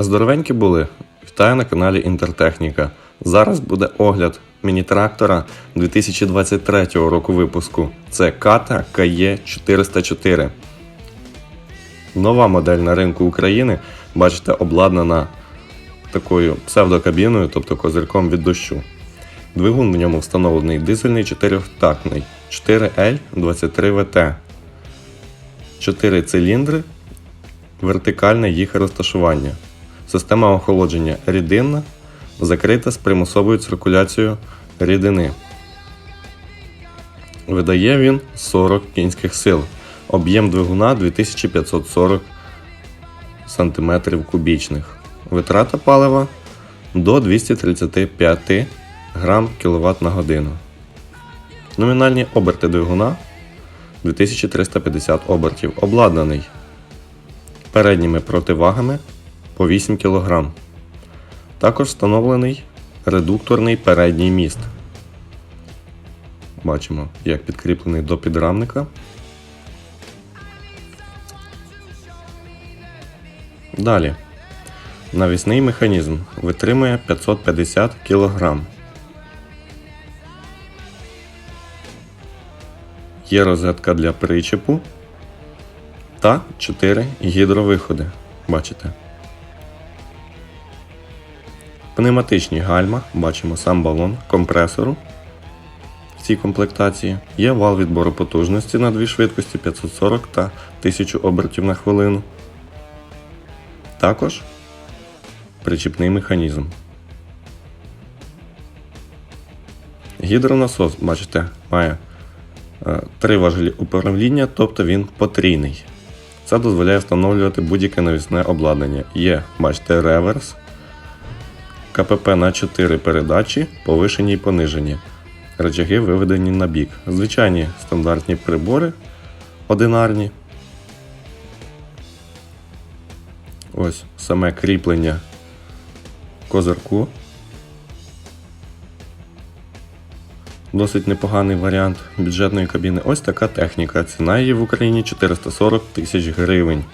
Здоровенькі були. Вітаю на каналі Інтертехніка. Зараз буде огляд міні-трактора 2023 року випуску. Це Kata KE 404. Нова модель на ринку України. Бачите, обладнана такою псевдокабіною, тобто козирком від дощу. Двигун в ньому встановлений дизельний чотирьохтактний 4L23VT. 4 циліндри, вертикальне їх розташування. Система охолодження рідинна, закрита з примусовою циркуляцією рідини. Видає він 40 кінських сил. Об'єм двигуна 2540 см кубічних. Витрата палива до 235 грам кВт на годину. Номінальні оберти двигуна 2350 обертів. Обладнаний передніми противагами по 8 кг. Також встановлений редукторний передній міст. Бачимо, як підкріплений до підрамника. Далі. Навісний механізм витримує 550 кг. Є розетка для причепу та 4 гідровиходи. Бачите. Пневматичні гальма, бачимо сам балон компресору. В цій комплектації є вал відбору потужності на дві швидкості 540 та 1000 обертів на хвилину. Також причіпний механізм. Гідронасос, бачите, має е, три важелі управління, тобто він потрійний. Це дозволяє встановлювати будь-яке навісне обладнання. Є, бачите, реверс, КПП на 4 передачі, повишені і понижені. Рычаги виведені на бік. Звичайні стандартні прибори одинарні. Ось саме кріплення козирку. Досить непоганий варіант бюджетної кабіни. Ось така техніка. Ціна її в Україні 440 тисяч гривень.